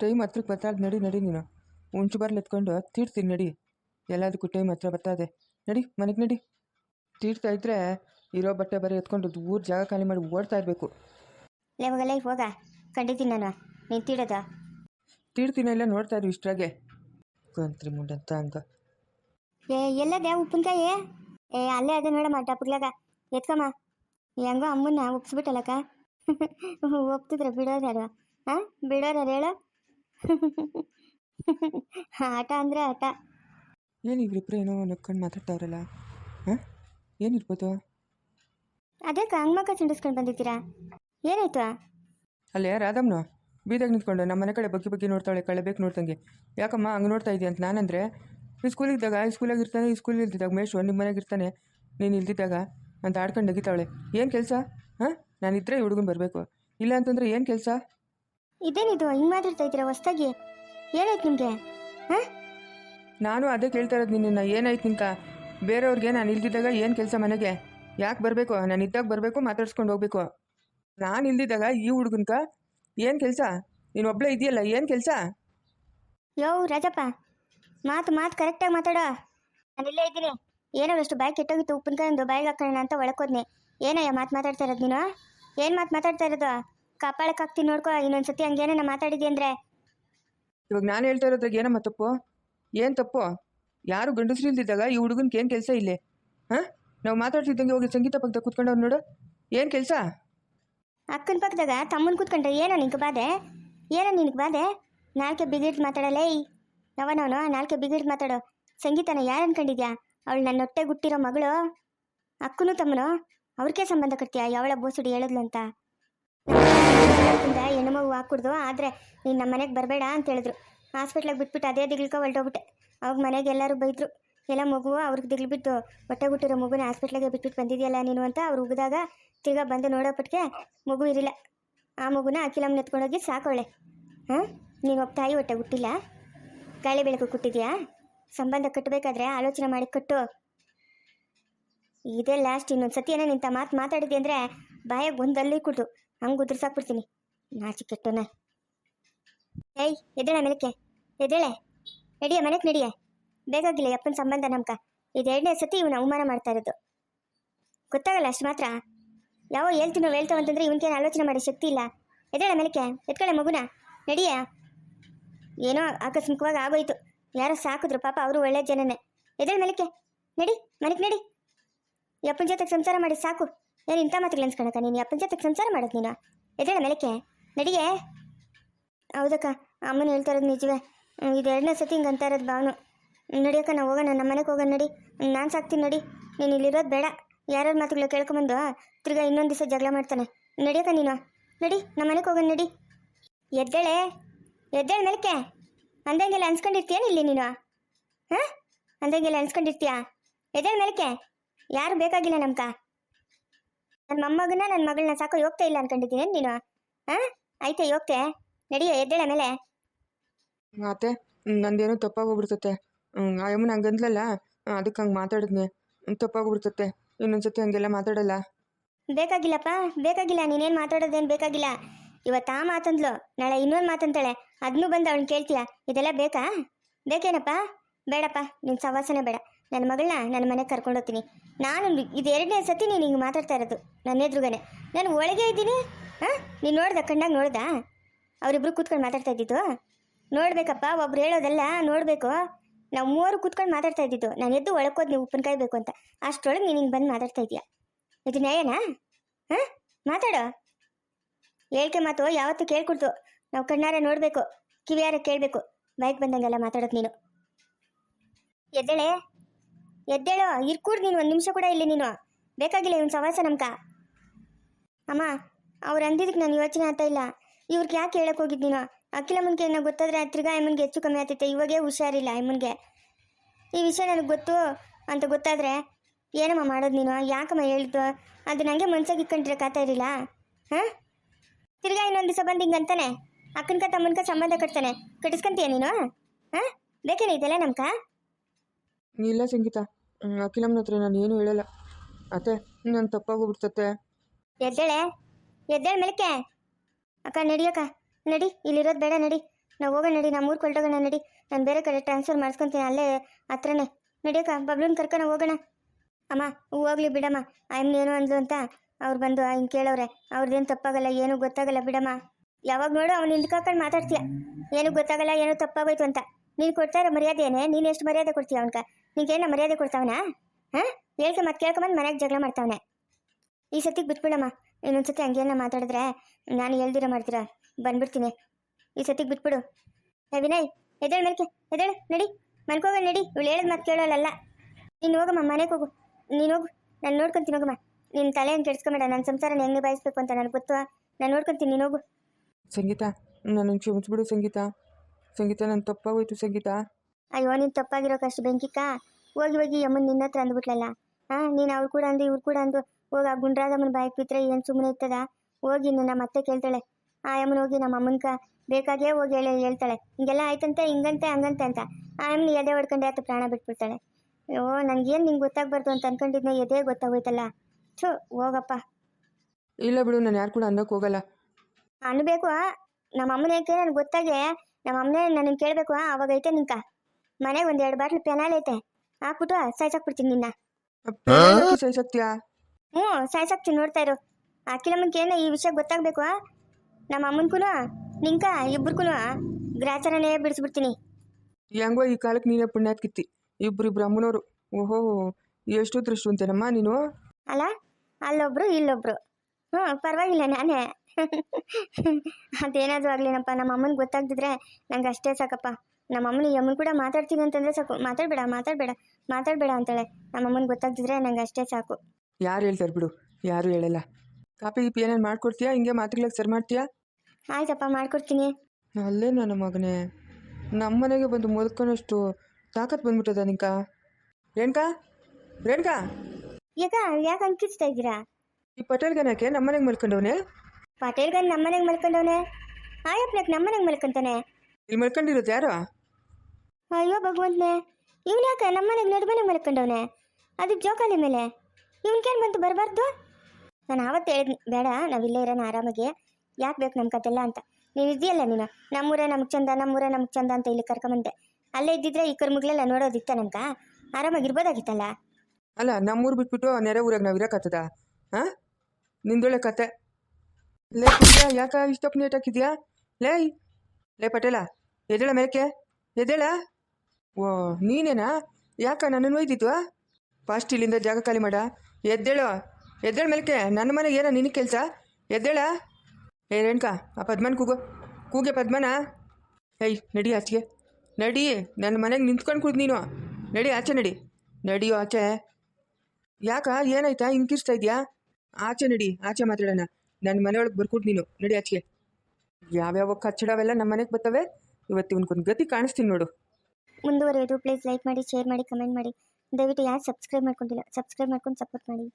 Time ಹತ್ರಕ್ಕೆ ಬರ್ತಾ ನಡಿ ನಡಿ ನೀನು. ಉಂಚು ಬರ್ಲು ಎತ್ಕೊಂಡು ತೀರ್ತೀನಿ ನಡಿ. ಎಲ್ಲದಕ್ಕೂ ಟೈಮ್ ಹತ್ರ ಬರ್ತಾದೆ ನಡಿ ಮನೆಗೆ ನಡಿ. ತೀರ್ತಾ ಇದ್ರೆ ಇರೋ ಬಟ್ಟೆ ಬರೀ ಎತ್ಕೊಂಡು ದೂರ ಜಾಗ ಖಾಲಿ ಮಾಡಿ ಓಡ್ತಾ ಇರಬೇಕು. ಹೋಗಲ್ಲ ಹೋಗ. ಕಂಡಿದ್ದೀನಿ ನಾನು. ನೀನು ತೀಡೋದ? ತೀರ್ತೀನಿ ಎಲ್ಲ ನೋಡ್ತಾ ಇರು ಇಷ್ಟರಾಗೆ. ಕಂತ್ರಿ ಮುಂಡಂತ ಅಂತ ಏ ಎಲ್ಲದೆ ಉಪ್ಪಿನಕಾಯಿ? ಏ ಅಲ್ಲೇ ಅದೇ ನೋಡಮ್ಮ ಟಪ್ಗ್ಲಾಗ. ಎತ್ಕಮ್ಮ. ಹೆಂಗೋ ಅಮ್ಮನ್ನ ಒಪ್ಸ್ಬಿಟ್ಟಲ್ಲಕ್ಕ ಒಪ್ತಿದ್ರೆ ಬಿಡೋರು ಯಾರು ಹಾಂ ಬಿಡೋರು ಯಾರು ಹೇಳು. ಆಟ ಅಂದರೆ ಆಟ. ಏನು ಇವ್ರಿಬ್ರು ಏನೋ ನಕ್ಕೊಂಡು ಮಾತಾಡ್ತಾವ್ರಲ್ಲ? ಹಾಂ? ಏನಿರ್ಬೋದು ಅದಕ್ಕೆ ಹಂಗ್ಮಕ್ಕ ಚಿಂಡಿಸ್ಕೊಂಡು ಬಂದಿದ್ದೀರಾ? ಏನಾಯ್ತು? ಅಲ್ಲೇ ರಾಧಮ್ನು? ಬೀದಾಗ ನಿಂತ್ಕೊಂಡು ನಮ್ಮ ಮನೆ ಕಡೆ ಬಗ್ಗೆ ಬಗ್ಗೆ ನೋಡ್ತಾಳೆ ಕಳೆಬೇಕು ನೋಡ್ತಂಗೆ ಯಾಕಮ್ಮ ಹಂಗೆ ನೋಡ್ತಾ ಇದೆಯಾ ಅಂತ ನಾನಂದರೆ ಈ ಸ್ಕೂಲಿಗೆ ಇದ್ದಾಗ ಈ ಸ್ಕೂಲಾಗ ಇರ್ತಾನೆ ಈ ಸ್ಕೂಲ್ ಇಲ್ದಿದ್ದಾಗ ಮೇಶು ನಿಮ್ಮ ಮನೆಗೆ ಇರ್ತಾನೆ. ನೀನು ಇಲ್ದಿದ್ದಾಗ ಅಂತ ಆಡ್ಕೊಂಡು ನಗಿತಾವಳೆ. ಏನು ಕೆಲಸ? ಹಾಂ? ನಾನಿದ್ರೆ ಈ ಹುಡುಗನ್ ಬರಬೇಕು. ಇಲ್ಲ ಅಂತಂದರೆ ಏನು ಕೆಲಸ? ಇದೇನಿದು? ಹಿಂಗೆ ಮಾತಾಡ್ತಾ ಇದ್ದೀರಾ ಹೊಸ್ದಾಗಿ? ಏನಾಯ್ತು ನಿಮಗೆ? ಹಾಂ? ನಾನು ಅದೇ ಕೇಳ್ತಾ ಇರೋದು ನಿನ್ನ ಏನಾಯ್ತು ನಿಂಕ ಬೇರೆಯವ್ರಿಗೆ ನಾನು ಇಲ್ದಿದ್ದಾಗ ಏನು ಕೆಲಸ ಮನೆಗೆ? ಯಾಕೆ ಬರಬೇಕು? ನಾನು ಇದ್ದಾಗ ಬರಬೇಕು ಮಾತಾಡ್ಸ್ಕೊಂಡು ಹೋಗ್ಬೇಕು. ನಾನು ಇಲ್ದಿದ್ದಾಗ ಈ ಹುಡುಗನ್ಕ ಏನು ಕೆಲಸ? ನೀನು ಒಬ್ಳೆ ಇದೆಯಲ್ಲ ಏನು ಕೆಲಸ? ಯೋ ರಾಜಪ್ಪ. ಮಾತು ಮಾತು ಕರೆಕ್ಟಾಗಿ ಮಾತಾಡೋ. ನಾನು ಇಲ್ಲೇ ಇದ್ದೀನಿ. ಏನೋ ಅಷ್ಟು ಬಾಯಿ ಕೆಟ್ಟೋಗಿತ್ತು ಉಪ್ಪಿನಕಾಯಿ ಒಂದು ಬಾಯಿಗೆ ಹಾಕೋಣ ಅಂತ ಒಳಕೋದ್ನಿ ಏನಯ್ಯ ಮಾತು ಮಾತಾಡ್ತಾ ಇರೋದು ನೀನು? ಏನು ಮಾತು ಮಾತಾಡ್ತಾ ಇರೋದು? ಕಪಾಳಕ್ಕೆ ನೋಡ್ಕೋ ಇನ್ನೊಂದ್ಸತಿ ಹಂಗೇನ ಮಾತಾಡಿದ್ಯ ಅಂದ್ರೆ. ಇವಾಗ ನಾನು ಹೇಳ್ತಾ ಇರೋದ್ರಾಗ ಏನಮ್ಮ ತಪ್ಪು? ಏನು ತಪ್ಪು? ಯಾರು ಗಂಡಸರು ಇಲ್ದಿದ್ದಾಗ ಈ ಹುಡುಗನ್ಗೆ ಏನು ಕೆಲಸ ಇಲ್ಲಿ? ಹಾಂ? ನಾವು ಮಾತಾಡ್ತಿದ್ದಂಗೆ ಹೋಗಿ ಸಂಗೀತ ಪಕ್ಕದಾಗ ಕುತ್ಕೊಂಡವ್ ನೋಡು. ಏನು ಕೆಲಸ? ಅಕ್ಕನ ಪಕ್ಕದಾಗ ತಮ್ಮನ ಕೂತ್ಕೊಂಡ್ರೆ ಏನೋ ನಿನ್ಗೆ ಬಾಧೆ? ಏನೋ ನಿನಗೆ ಬಾಧೆ? ನಾಲ್ಕೆ ಬಿಗಿಡ್ ಮಾತಾಡಲೇ ಯಾವನವನು ನಾಲ್ಕೆ ಬಿಗಿಡ್ ಮಾತಾಡೋ. ಸಂಗೀತನ ಯಾರು ಅನ್ಕೊಂಡಿದ್ಯಾ? ಅವಳು ನನ್ನ ಹೊಟ್ಟೆ ಗುಟ್ಟಿರೋ ಮಗಳು? ಅಕ್ಕನೂ ತಮ್ಮನು? ಅವ್ರಿಗೆ ಸಂಬಂಧ ಕಟ್ತೀಯಾ ಯಾವಳ ಬೋಸುಡಿ ಹೇಳಿದ್ಲು ಅಂತ? ಹೆಣ್ಣು ಮಗು ಹಾಕ್ಕೊಡ್ದು, ಆದರೆ ನೀನು ನಮ್ಮ ಮನೆಗೆ ಬರಬೇಡ ಅಂತ ಹೇಳಿದ್ರು. ಹಾಸ್ಪಿಟ್ಲಾಗೆ ಬಿಟ್ಬಿಟ್ಟು ಅದೇ ದಿಗ್ಲಿಕ ಹೊರಟೋಗ್ಬಿಟ್ಟೆ ಅವಾಗ ಮನೆಗೆ ಎಲ್ಲರೂ ಬೈದ್ರು. ಎಲ್ಲ ಮಗು ಅವ್ರಿಗೆ ದಿಗ್ಲಿಬಿಟ್ಟು ಹೊಟ್ಟೆ ಗುಟ್ಟಿರೋ ಮಗುನ ಹಾಸ್ಪಿಟ್ಲಾಗೆ ಬಿಟ್ಬಿಟ್ಟು ಬಂದಿದೆಯಲ್ಲ ನೀನು ಅಂತ ಅವ್ರು ಉಗಿದಾಗ ತಿರ್ಗಾ ಬಂದು ನೋಡೋಪಟ್ಟಿಗೆ ಮಗು ಇರಿಲ್ಲ. ಆ ಮಗುನ ಅಖಿಲಮ್ಮನ ಎತ್ಕೊಂಡೋಗಿ ಸಾಕೊಳ್ಳೆ ಹಾಂ? ನೀನು ಒಬ್ಬ ತಾಯಿ ಹೊಟ್ಟೆ ಹುಟ್ಟಿಲ್ಲ? ಗಾಳಿ ಬೆಳಕು ಕೊಟ್ಟಿದ್ಯಾ? ಸಂಬಂಧ ಕಟ್ಟಬೇಕಾದ್ರೆ ಆಲೋಚನೆ ಮಾಡಿ ಕಟ್ಟು. ಇದೇ ಲಾಸ್ಟ್ ಇನ್ನೊಂದು ಸತಿ ಏನೋ ನಿಂತ ಮಾತು ಮಾತಾಡಿದೆ ಅಂದರೆ ಬಾಯಾಗ ಒಂದಲ್ಲಿ ಕುಟ್ಟು ಹಂಗೆ ಉದುರ್ಸಾಕ್ಬಿಡ್ತೀನಿ ನಾಚಿ ಕೆಟ್ಟನ. ಏಯ್, ಎದ್ದೇಳ ಮೇಲಕ್ಕೆ. ಎದ್ದೇಳೆ. ನಡಿಯ ಮನೆಗೆ ನಡಿಯ. ಬೇಕಾಗಿಲ್ಲ ಯಪ್ಪನ ಸಂಬಂಧ ನಮ್ಕ. ಇದೆರಡನೇ ಸತಿ ಇವನ ಅವಮಾನ ಮಾಡ್ತಾ ಇರೋದು. ಗೊತ್ತಾಗಲ್ಲ ಅಷ್ಟು ಮಾತ್ರ. ಯಾವ ಹೇಳ್ತೀನೋ ಹೇಳ್ತಾವ ಅಂತಂದ್ರೆ ಇವನಿಗೇನು ಆಲೋಚನೆ ಮಾಡೋ ಶಕ್ತಿ ಇಲ್ಲ. ಎದ್ದೇಳ ಮೇಲಕ್ಕೆ. ಎತ್ಕೊಳ್ಳೆ ಮಗುನ. ನಡಿಯ. ಏನೋ ಆಕಸ್ಮಿಕವಾಗಿ ಆಗೋಯ್ತು. ಯಾರೋ ಸಾಕಿದ್ರು. ಪಾಪ ಅವರು ಒಳ್ಳೆ ಜನನೇ. ಎದ್ದೇಳ ಮೇಲಕ್ಕೆ. ನಡಿ ಮನೆಗೆ ನಡಿ. ಯಪ್ಪನ ಜೊತೆಗೆ ಸಂಸಾರ ಮಾಡಿ ಸಾಕು. ಏನು ಇಂಥ ಮಾತುಗಳು ಅನ್ಸ್ಕೊಳಕ ನೀನು ಅಪ್ಪನ ಜೊತೆಗೆ ಸಂಸಾರ ಮಾಡೋದು ನೀನು? ಎದ್ದೇಳ ಮೇಲಕ್ಕೆ ನಡಿಯೇ ಹೌದಕ್ಕ, ಅಮ್ಮನ ಹೇಳ್ತಾ ಇರೋದು ನಿಜವೇ. ಇದು ಎರಡನೇ ಸತಿ ಹಿಂಗೆ ಅಂತ ಇರೋದು ಭಾವನು. ನಡಿಯಕ್ಕ ನಾವು ಹೋಗೋಣ ನಮ್ಮ ಮನೆಗೆ ಹೋಗೋಣ, ನಡಿ. ನಾನು ಸಾಕ್ತೀನಿ, ನಡಿ. ನೀನು ಇಲ್ಲಿರೋದು ಬೇಡ. ಯಾರ್ಯಾರ ಮಾತುಗಳು ಕೇಳ್ಕೊಂಬಂದು, ತಿರ್ಗಾ ಇನ್ನೊಂದು ದಿವಸ ಜಗಳ ಮಾಡ್ತಾನೆ. ನಡಿಯಕ್ಕ ನೀನು. ನಡಿ ನಮ್ಮ ಮನೆಗೆ ಹೋಗೋಣ, ನಡಿ. ಎದ್ದೇಳೆ. ಎದ್ದೇಳ ಮೇಲಕ್ಕೆ ಅಂದಂಗೆಲ್ಲ ಅನ್ಸ್ಕೊಂಡಿರ್ತೀಯಾ ಇಲ್ಲಿ ನೀನು? ಹಾಂ? ಅಂದಂಗೆಲ್ಲ ಅನ್ಸ್ಕೊಂಡಿರ್ತೀಯಾ? ಎದ್ದೇಳ ಮೇಲಕ್ಕೆ ಯಾರು ಬೇಕಾಗಿಲ್ಲ ನಮ್ಕ? ನನ್ನ ಮೊಮ್ಮಗನ ನನ್ನ ಮಗಳನ್ನ ಸಾಕೋ ಹೋಗ್ತಾ ಇಲ್ಲ ಅನ್ಕೊಂಡಿದ್ದೀನಿ. ನೀನು ಹಾಂ ಆಯ್ತಾ ಹೋಗ್ತೆ ನಡೆಯೋ ಎದ್ದೇಳ ಮೇಲೆ ಅತ್ತೆ ನಂದೇನು ತಪ್ಪಾಗೋಗ್ಬಿಡ್ತತೆ. ಆ ಯಮ್ಮನ ಹಂಗಂದ್ಲಲ್ಲ? ಅದಕ್ಕೆ ಹಂಗೆ ಮಾತಾಡಿದ್ನೆ. ತಪ್ಪಾಗೋಗ್ಬಿಡ್ತತೆ. ಇನ್ನೊಂದ್ಸತಿ ಹಂಗೆಲ್ಲ ಮಾತಾಡಲ್ಲ? ಬೇಕಾಗಿಲ್ಲಪ್ಪ ಬೇಕಾಗಿಲ್ಲ. ನೀನೇನು ಮಾತಾಡೋದೇನು ಬೇಕಾಗಿಲ್ಲ. ಇವತ್ತು ಆ ಮಾತಂದ್ಲು. ನಾಳೆ ಇನ್ನೊಂದು ಮಾತಂತಾಳೆ. ಅದನ್ನೂ ಬಂದು ಅವಳು ಕೇಳ್ತೀಯ. ಇದೆಲ್ಲ ಬೇಕಾ? ಬೇಕೇನಪ್ಪ? ಬೇಡಪ್ಪ ನಿನ್ನ ಸವಾಸನೆ ಬೇಡ. ನನ್ನ ಮಗಳನ್ನ ನನ್ನ ಮನೆಗೆ ಕರ್ಕೊಂಡು ಹೋಗ್ತೀನಿ. ನಾನು ಇದು ಎರಡನೇ ಸತಿ ನೀನು ಹಿಂಗೆ ಮಾತಾಡ್ತಾ ಇರೋದು, ನನ್ನ ಎದುರುಗನೆ. ನಾನು ಒಳಗೆ ಇದ್ದೀನಿ, ಹಾಂ? ನೀನು ನೋಡ್ದ ಕಣ್ಣಾಗ ನೋಡ್ದಾ? ಅವರಿಬ್ಬರು ಕೂತ್ಕೊಂಡು ಮಾತಾಡ್ತಾ ಇದ್ದಿದ್ದು? ನೋಡ್ಬೇಕಪ್ಪ, ಒಬ್ರು ಹೇಳೋದಲ್ಲ ನೋಡಬೇಕು. ನಾವು ಮೂವರು ಕೂತ್ಕೊಂಡು ಮಾತಾಡ್ತಾ ಇದ್ದಿದ್ದು. ನಾನು ಎದ್ದು ಒಳಕೋದು ನೀವು ಉಪ್ಪಿನಕಾಯಿ ಬೇಕು ಅಂತ. ಅಷ್ಟರೊಳಗೆ ನೀನು ಹಿಂಗೆ ಬಂದು ಮಾತಾಡ್ತಾ ಇದೀಯ? ಇದು ನ್ಯಾಯನಾ? ಹಾಂ? ಮಾತಾಡೋ. ಹೇಳ್ಕೆ ಮಾತು, ಯಾವತ್ತೂ ಕೇಳ್ಕೊಡ್ತು. ನಾವು ಕಣ್ಣಾರ ನೋಡಬೇಕು, ಕಿವಿಯಾರ ಕೇಳಬೇಕು. ಬೈಕ್ ಬಂದಂಗೆಲ್ಲ ಮಾತಾಡೋದು ನೀನು. ಎದ್ದೇಳೆ ಎದ್ದೇಳು, ಇರ್ಕೂಡ್ ನೀನು, ಒಂದು ನಿಮಿಷ ಕೂಡ ಇಲ್ಲಿ ನೀನು. ಬೇಕಾಗಿಲ್ಲ ಇವನು ಸವಾಸ ನಮ್ಕ. ಅಮ್ಮ, ಅವ್ರು ಅಂದಿದ್ದಕ್ಕೆ ನಾನು ಯೋಚನೆ ಆಗ್ತಾ ಇಲ್ಲ. ಇವ್ರಿಗೆ ಯಾಕೆ ಹೇಳಕ್ ಹೋಗಿದ್ ನೀನು? ಅಖಿಲ ಮುನ್ಗೆ ಏನೋ ಗೊತ್ತಾದ್ರೆ ತಿರ್ಗಾ ಅಮ್ಮನಿಗೆ ಹೆಚ್ಚು ಕಮ್ಮಿ ಆಗ್ತೈತೆ. ಇವಾಗೇ ಹುಷಾರಿಲ್ಲ ಅಮ್ಮನಿಗೆ. ಈ ವಿಷಯ ನನಗೆ ಗೊತ್ತು ಅಂತ ಗೊತ್ತಾದ್ರೆ ಏನಮ್ಮ ಮಾಡೋದು ನೀನು? ಯಾಕಮ್ಮ ಹೇಳಿದ್ದು ಅದು ನನಗೆ ಮನ್ಸಾಗಿ ಇಟ್ಕೊಂಡಿರೋ ಕಾತಾ ಇರಲಿಲ್ಲ. ಹಾಂ? ತಿರ್ಗಾ ಇನ್ನೊಂದು ದಿವಸ ಬಂದು ಹಿಂಗೆ ಅಂತಾನೆ. ಅಕ್ಕನ್ಕ ತಮ್ಮನ್ಕ ಸಂಬಂಧ ಕಟ್ತಾನೆ. ಕಟ್ಟಿಸ್ಕೊಂತೀಯ ನೀನು? ಹಾಂ? ಬೇಕೇನೆ ಇದೆಲ್ಲ ನಮ್ಕ? ಇಲ್ಲ ಸಂಗೀತ. ಅಖಿಲಮ್ಮನ ಹತ್ರ ನಾನು ಏನು ಹೇಳಲ್ಲ. ಅತ್ತೆ ನಾನು ತಪ್ಪಾಗೋಗ್ಬಿಡ್ತತ್ತೆ. ಎದ್ದೇಳೆ? ಎದ್ದೇಳ ಮೇಲಕ್ಕೆ? ಅಕ್ಕ ನಡಿಯಕ್ಕ ನಡಿ, ಇಲ್ಲಿರೋದು ಬೇಡ, ನಡಿ. ನಾವು ಹೋಗೋಣ, ನಡಿ. ನಮ್ಮ ಊರಿಗೆ ಹೊರಟೋಗೋಣ, ನಡಿ. ನಾನು ಬೇರೆ ಕಡೆ ಟ್ರಾನ್ಸ್ಫರ್ ಮಾಡಿಸ್ಕೊತೀನಿ ಅಲ್ಲೇ ಹತ್ರನೇ. ನಡಿಯಕ್ಕ ಬಬ್ಲೂನ್ ಕರ್ಕೊಂಡು ಹೋಗೋಣ. ಅಮ್ಮ ಹೋಗ್ಲಿ ಬಿಡಮ್ಮ. ಅಮ್ಮ ಏನು ಅಂದ್ಲು ಅಂತ ಅವ್ರು ಬಂದು ಹಿಂಗೆ ಕೇಳವ್ರೆ. ಅವ್ರದ್ದೇನು ತಪ್ಪಾಗಲ್ಲ, ಏನು ಗೊತ್ತಾಗಲ್ಲ ಬಿಡಮ್ಮ. ಯಾವಾಗ ನೋಡು, ಅವ್ನು ಹಿಂದ್ಕೊಂಡು ಮಾತಾಡ್ತೀಯ. ಏನು ಗೊತ್ತಾಗಲ್ಲ, ಏನೋ ತಪ್ಪಾಗೋಯ್ತು ಅಂತ. ನೀನು ಕೊಡ್ತಾ ಇರೋ ಮರ್ಯಾದೆನೇ ನೀನು ಎಷ್ಟು ಮರ್ಯಾದೆ ಕೊಡ್ತೀಯ ಅವನ್ಕ ನಿಂಗೇನ ಮರ್ಯಾದೆ ಕೊಡ್ತಾವನ? ಹಾಂ? ಹೇಳ್ಕೆ ಮತ್ತೆ ಕೇಳ್ಕೊಂಬಂದು ಮನೆಗೆ ಜಗಳ ಮಾಡ್ತಾವನೆ. ಈ ಸತಿಗೆ ಬಿಟ್ಬಿಡಮ್ಮ. ಇನ್ನೊಂದ್ಸತಿ ಹಂಗೇನ ಮಾತಾಡಿದ್ರೆ ನಾನು ಹೇಳ್ದಿರ ಮಾಡ್ತೀರ? ಬಂದ್ಬಿಡ್ತೀನಿ. ಈ ಸತಿಗೆ ಬಿಟ್ಬಿಡು. ಏ ವಿನಯ್, ಎದ್ದೇಳು ಮೇಲ್ಕೆ. ಎದ್ದೇಳು, ನಡಿ. ಮನ್ಕೋಗ ನಡಿ. ಇವಳು ಹೇಳಿದ ಮತ್ತೆ ಕೇಳೋಲ್ಲ ನೀನು ಹೋಗಮ್ಮ, ಮನೆಗೆ ಹೋಗು. ನೀನು ಹೋಗು. ನಾನು ನೋಡ್ಕೊಂತೀನಿ ಹೋಗಮ್ಮ ನಿನ್ನ ತಲೆ ಏನು ಕೆಡ್ಸ್ಕೊಂಬೇಡ. ನನ್ನ ಸಂಸಾರನ ಹೆಂಗೆ ಬಯಸ್ಬೇಕು ಅಂತ ನನಗೆ ಗೊತ್ತು ನಾನು ನೋಡ್ಕೊಂತೀನಿ, ನೀನು ಹೋಗು. ಸಂಗೀತ ನನ್ನ ಕ್ಷಮಿಸ್ಬಿಡು ಸಂಗೀತ. ಸಂಗೀತ ನನ್ನ ತಪ್ಪಾಗೋಯ್ತು ಸಂಗೀತ. ಅಯ್ಯೋ ನೀನು ತಪ್ಪಾಗಿರೋಕಷ್ಟು ಬೆಂಕಿಕ್ಕ ಹೋಗಿ ಹೋಗಿ ಯಮ್ಮನ್ ನಿನ್ನ ಹತ್ರ ಅಂದ್ಬಿಟ್ಲಲ್ಲ ಹಾಂ ನೀನು ಅವ್ರು ಕೂಡ ಅಂದು ಇವ್ರು ಕೂಡ ಅಂದು ಹೋಗಿ ಆ ಗುಂಡ್ರಾದಮ್ಮನ ಬಾಯಿಗೆ ಬಿತ್ರ ಏನು ಸುಮ್ಮನೆ ಇರ್ತದ? ಹೋಗಿ ನನ್ನ ಮತ್ತೆ ಕೇಳ್ತಾಳೆ. ಆ ಅಮ್ಮನ ಹೋಗಿ ನಮ್ಮ ಅಮ್ಮನ್ಕ ಬೇಕಾಗೇ ಹೋಗಿ ಹೇಳಿ ಹೇಳ್ತಾಳೆ. ಹಿಂಗೆಲ್ಲ ಆಯ್ತಂತೆ ಹಿಂಗಂತೆ ಹಂಗಂತೆ ಅಂತ. ಆ ಅಮ್ಮನ ಎದೆ ಹೊಡ್ಕೊಂಡೆ ಆತ ಪ್ರಾಣ ಬಿಟ್ಬಿಡ್ತಾಳೆ. ಅಯ್ಯೋ ನನಗೇನು ನಿಂಗೆ ಗೊತ್ತಾಗ್ಬಾರ್ದು ಅಂತ ಅನ್ಕೊಂಡಿದ್ನ ಎದೆ ಗೊತ್ತಾಗೋಯ್ತಲ್ಲ? ಛು ಹೋಗಪ್ಪ. ಇಲ್ಲ ಬಿಡು ನಾನು ಯಾರು ಕೂಡ ಅನ್ನೋಕೆ ಹೋಗಲ್ಲ. ಅನ್ಬೇಕು ನಮ್ಮ ಅಮ್ಮನ ಯಾಕೆ ನನಗೆ ಗೊತ್ತಾಗೆ? ನಮ್ಮ ಅಮ್ಮನೇ ನನಗೆ ಕೇಳಬೇಕು ಅವಾಗ ಐತೆ ನಿಂಕ. ಮನೆಗೆ ಒಂದು ಎರಡು ಬಾಟ್ಲು ಪೆನಾಲ್ ಐತೆ ಹಾಕ್ಬಿಟ್ಟು ಸಾಯ್ಸಾಕ್ಬಿಡ್ತೀನಿ ನಿನ್ನ. ಸಹಿಸಕ್ತಿಯಾ ಹ್ಞೂ ಸಾಯ್ಸಾಕ್ತೀನಿ ನೋಡ್ತಾ ಇರು. ಆ ಕಿಲಮ್ಮನ್ಗೆ ಏನೋ ಈ ವಿಷಯ ಗೊತ್ತಾಗಬೇಕು ನಮ್ಮ ಅಮ್ಮನ್ಗೂ ನಿಂಕ ಇಬ್ರಿಗೂ ಗ್ರಾಚಾರನೇ ಬಿಡಿಸ್ಬಿಡ್ತೀನಿ. ಹೆಂಗೋ ಈ ಕಾಲಕ್ಕೆ ನೀನೇ ಪುಣ್ಯ ಕಿತ್ತಿ. ಇಬ್ರು ಅಮ್ಮನವರು ಓಹೋ ಎಷ್ಟು ದೃಷ್ಟು ಅಂತೇನಮ್ಮ ನೀನು? ಅಲ್ಲ ಅಲ್ಲೊಬ್ರು ಇಲ್ಲೊಬ್ರು. ಹ್ಞೂ ಪರವಾಗಿಲ್ಲ ನಾನೇ. ಅದೇನಾದರೂ ಆಗಲಿನಪ್ಪ ನಮ್ಮ ಅಮ್ಮನಿಗೆ ಗೊತ್ತಾಗ್ದಿದ್ರೆ ನಂಗೆ ಅಷ್ಟೇ ಸಾಕಪ್ಪ. ನಮ್ಮ ಅಮ್ಮನ ಈ ಅಮ್ಮನ ಕೂಡ ಮಾತಾಡ್ತೀನಿ ಅಂತಂದ್ರೆ ಸಾಕು. ಮಾತಾಡಬೇಡ ಮಾತಾಡಬೇಡ ಮಾತಾಡಬೇಡ ಅಂತಾಳೆ. ನಮ್ಮ ಅಮ್ಮನಿಗೆ ಗೊತ್ತಾಗ್ದಿದ್ರೆ ನಂಗೆ ಅಷ್ಟೇ ಸಾಕು. ಯಾರು ಹೇಳ್ತಾರೆ ಬಿಡು ಯಾರು ಹೇಳಲ್ಲ. ಕಾಪಿ ಗೀಪಿ ಏನೇನು ಮಾಡ್ಕೊಡ್ತೀಯಾ? ಹಿಂಗೆ ಮಾತುಗಳಿಗೆ ಸರಿ ಮಾಡ್ತೀಯಾ? ಆಯ್ತಪ್ಪ ಮಾಡ್ಕೊಡ್ತೀನಿ. ಅಲ್ಲೇ ನನ್ನ ಮಗನೇ. ನಮ್ಮ ಮನೆಗೆ ಬಂದು ಮುದುಕನಷ್ಟು ತಾಕತ್ ಬಂದ್ಬಿಟ್ಟದ ನಿಂಕ? ರೇಣ್ಕಾ? ರೇಣ್ಕಾ? ಯಾಕ ಯಾಕೆ ಅಂಕಿಸ್ತಾ ಇದ್ದೀರಾ? ಈ ಪಟೇಲ್ಗನಕ್ಕೆ ನಮ್ಮ ಮನೆಗೆ ಮಲ್ಕೊಂಡವನೆ? ಪಟೇಲ್ಗನ್ ನಮ್ಮನೆಗೆ ಮಲ್ಕೊಂಡವನೆ? ಆಯಪ್ಪನಕ್ಕೆ ನಮ್ಮನೆಗೆ ಮಲ್ಕೊಂತಾನೆ? ಇಲ್ಲಿ ಮಲ್ಕೊಂಡಿರೋದು ಯಾರು? ಅಯ್ಯೋ ಭಗವಂತನೇ ಇವನು ಯಾಕೆ ನಮ್ಮನೆಗೆ ನಡುಮನೆಗೆ ಮಲ್ಕೊಂಡವನೆ? ಅದು ಜೋಕಾಲಿ ಮೇಲೆ. ಇವನ್ಕೇನು ಬಂತು ಬರಬಾರ್ದು? ನಾನು ಆವತ್ತು ಹೇಳಿದ್ನಿ ಬೇಡ ನಾವಿಲ್ಲೇ ಇರೋಣ ಆರಾಮಾಗಿ. ಯಾಕೆ ಬೇಕು ನಮ್ಮ ಕತೆಲ್ಲ ಅಂತ. ನೀನು ಇದೆಯಲ್ಲ ನೀನು? ನಮ್ಮೂರೇ ನಮ್ಗೆ ಚಂದ ನಮ್ಮೂರೇ ನಮ್ಗೆ ಚಂದ ಅಂತ ಇಲ್ಲಿ ಕರ್ಕೊಂಬಂದೆ. ಅಲ್ಲೇ ಇದ್ದಿದ್ರೆ ಈ ಕರ್ಮಗ್ಲೆಲ್ಲ ನೋಡೋದಿತ್ತ ನಮ್ಗ ಆರಾಮಾಗಿರ್ಬೋದಾಗಿತ್ತಲ್ಲ ಅಲ್ಲ ನಮ್ಮೂರು ಬಿಟ್ಬಿಟ್ಟು ನೆರೆ ಊರಾಗ ನಾವು ಇರೋಕತ್ತದ ಹಾಂ? ನಿಂದೊಳ್ಳೆ ಕತೆ. ಲೇ ಪುಟ್ಟ, ಯಾಕ ಇಷ್ಟೊಪ್ಪು ನೀಟ್ ಹಾಕಿದ್ಯಾ ಲೇ ಲೇ ಪಟೇಲ, ಎದ್ದೇಳ ಮೇಲಕ್ಕೆ, ಎದ್ದೇಳ. ಓ, ನೀನೇನಾ? ಯಾಕ ನನ್ನನ್ನು ಒಯ್ದಿದ್ವಾ? ಫಾಸ್ಟ್ ಇಲ್ಲಿಂದ ಜಾಗ ಖಾಲಿ ಮಾಡ. ಎದ್ದೇಳು, ಎದ್ದೇಳ ಮೇಲಕ್ಕೆ, ನನ್ನ ಮನೆಗೆ ಏನೋ ನಿನಗೆ ಕೆಲಸ? ಎದ್ದೇಳ. ಏ, ರೇಣುಕಾ, ಆ ಪದ್ಮನ ಕೂಗು, ಕೂಗೆ ಪದ್ಮನ. ಏಯ್, ನಡಿ ಆಚೆಗೆ. ನಡಿ, ನನ್ನ ಮನೆಗೆ ನಿಂತ್ಕೊಂಡು ಕೂದ್ ನೀನು. ನಡಿ ಆಚೆ, ನಡಿ. ನಡಿಯೋ ಆಚೆ. ಯಾಕ, ಏನಾಯ್ತಾ? ಹಿಂಗಿರ್ಸ್ತಾ ಇದೆಯಾ? ಆಚೆ ನಡಿ, ಆಚೆ ಮಾತಾಡೋಣ. ನನ್ನ ಮನೆಯೊಳಗೆ ಬರ್ಕೊಟ್ಟು ನೀನು. ನಡಿ ಆಚೆಗೆ. ಯಾವ್ಯಾವ ಕಚ್ಚಡವೆಲ್ಲ ನಮ್ಮ ಮನೆಗೆ ಬರ್ತವೆ, ಇವತ್ತು ಇವನ್ಕೊಂದು ಗತಿ ಕಾಣಿಸ್ತೀನಿ ನೋಡು. ಮುಂದುವರೆಯೋದು ಪ್ಲೀಸ್ ಲೈಕ್ ಮಾಡಿ ಶೇರ್ ಮಾಡಿ ಕಮೆಂಟ್ ಮಾಡಿ. ದಯವಿಟ್ಟು ಯಾರು ಸಬ್ಸ್ಕ್ರೈಬ್ ಮಾಡ್ಕೊಂಡಿಲ್ಲ ಸಬ್ಸ್ಕ್ರೈಬ್ ಮಾಡ್ಕೊಂಡು ಸಪೋರ್ಟ್ ಮಾಡಿ.